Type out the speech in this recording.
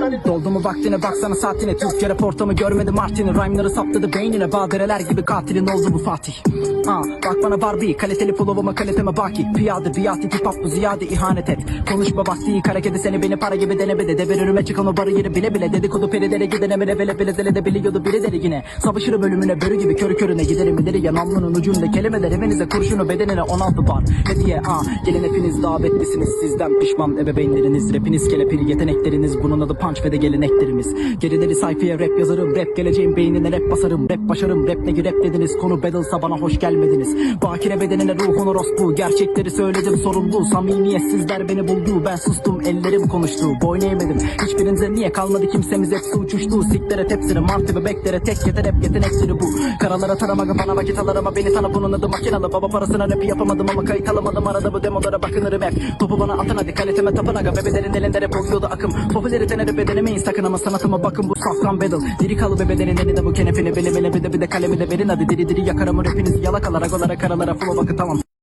Doldu mu vaktine? Baksana saatine. Türkçe rap ortamı görmedi Martin'i Rhyme'ları saptadı beynine. Badireler gibi katilin oldu bu Fatih. Aa, Bak bana Barbie. Kaliteli flow'uma kaliteme baki. Piyade biat hop bu ziyade ihanet et. Konuşma kara kedi seni beni para gibi denemedi Dever önüme çıkan o barı yeri bile bile. Dedikodu peridere gidene mele vele vele zele de biliyordu biri deri yine. Savaşırım ölümüne börü gibi körü körüne. Giderim ileri ya namlunun ucunda kelimeler evinize kurşunu bedenine 16 bar. Hediye aa gelin hepiniz davetlisiniz sizden pişman ebeveynleriniz Rapiniz kelepiri yetenekleriniz. Bunun adı punch ve de geleneklerimiz. Gerileri sayfaya rap yazarım rap geleceğim beynine rap basarım. Rap başarım rap ne rap dediniz konu battle'sa bana hoş gelmediniz. Bakire bedenine ruhun orospu gerçekleri söyledim sorumlu Samimiyetsizler beni buldu. Ben sustum ellerim konuştu Boyun eğmedim. Hiçbirinize niye kalmadı kimsemiz hepsi uçuştu Siklere tepsiri martı bebeklere tek yeter hep yetenekleri bu. Karalara taramaga bana vakit alırım ama beni tanı bunun adı makinalı. Baba parasına rap yapamadım ama kayıt alamadım. Arada bu demolara bakınırım hep. Topu bana atın hadi kaliteme tapın aga bebelerin elinde rap akım. Popülaritene rap denemeyin sakın ama sanatıma bakın bu safkan battle. Diri kalı bebelerin elinde bu kenefini bele bele bir de bir de kalemi de verin. Hadi diri diri yakarım rapinizi yalakalara golara karalara flow bakın tamam